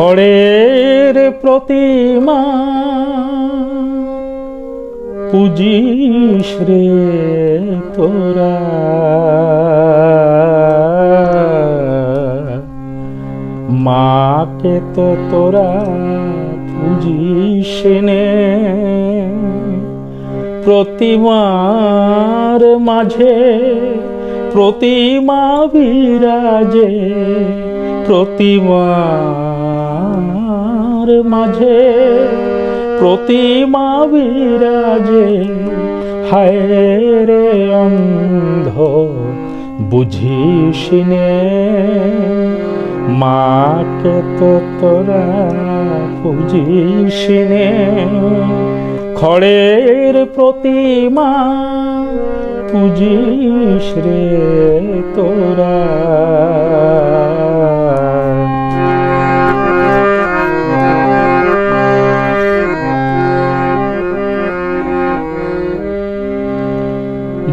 খড়ের প্রতিমা। পুজিস রে তোরা। মাকে তো তোরা পুজিস প্রতিমার মাঝে প্রতিমা বিরাজে। প্রতিমার মাঝে প্রতিমা বিরাজে, হায় রে অন্ধ বুঝিস নে মাকে তো তোরা বুঝিস নে খড়ের প্রতিমা পুজিস রে তোরা।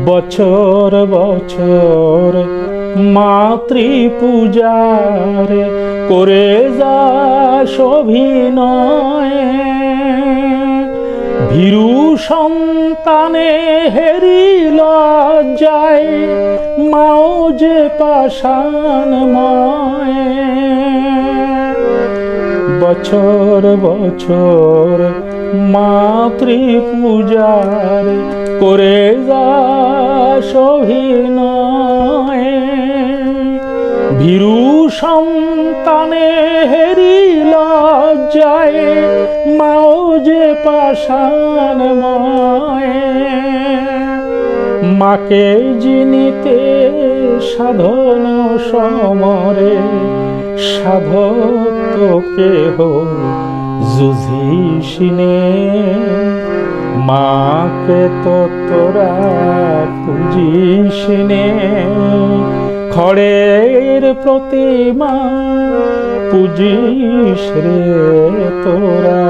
বছর বছর মাতৃ পূজার করে যা অভিনয়। ভীরু সন্তানে হেরিল যায় মাও যে পাষাণময় বছর বছর মাতৃ পূজার করে যা অভিনয় ভীরু সন্তানে হেরিল যায় মাও যে পাষাণময় মাকে জিনিতে সাধন সমরে সাধক কেহ যুঝিসিনে মাকে তো তোরা পুজিসিনে খড়ের প্রতিমা পুজিস রে তোরা।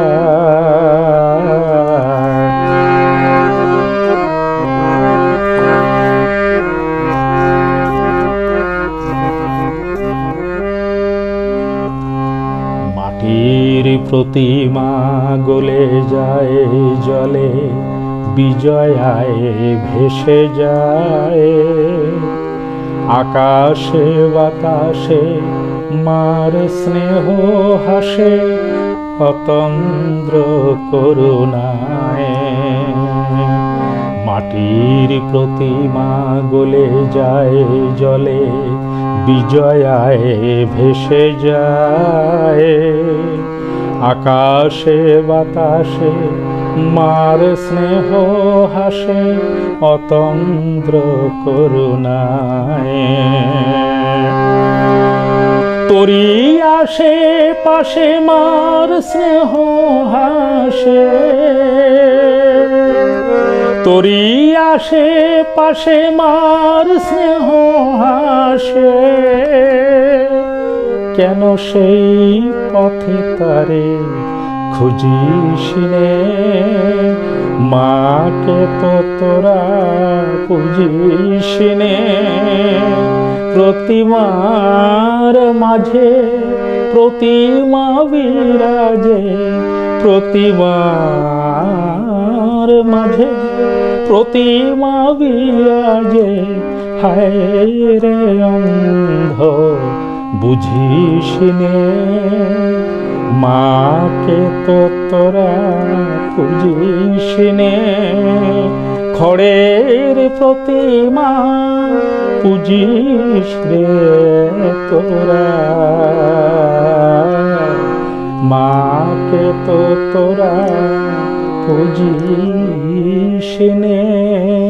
মাটির প্রতিমা গলে যায় জলে। বিজয়ায় ভেসে যায়। আকাশে, বাতাসে, মার স্নেহ হাসে অতন্দ্র করুণায়। মাটির প্রতিমা গলে যায় জলে বিজয়ায় ভেসে যায়। আকাশে, বাতাসে মার স্নেহ হাসে, অতন্দ্র করুণায়। তোরি আসে, পাশে মার স্নেহ হাসে। তোরি আসে, পাশে মার স্নেহ হাসে। কেন সেই পথে তারে খুঁজিস রে মাকে তো তোরা পুজিস নে প্রতিমার মাঝে প্রতিমা বিরাজে, প্রতিমার মাঝে প্রতিমা বিরাজে। হায় রে অন্ধ বুঝিস নে মাকে তো তোরা পুজিস নে। খড়ের প্রতিমা পুজিস রে তোরা। মাকে তো তোরা পুজিস নে।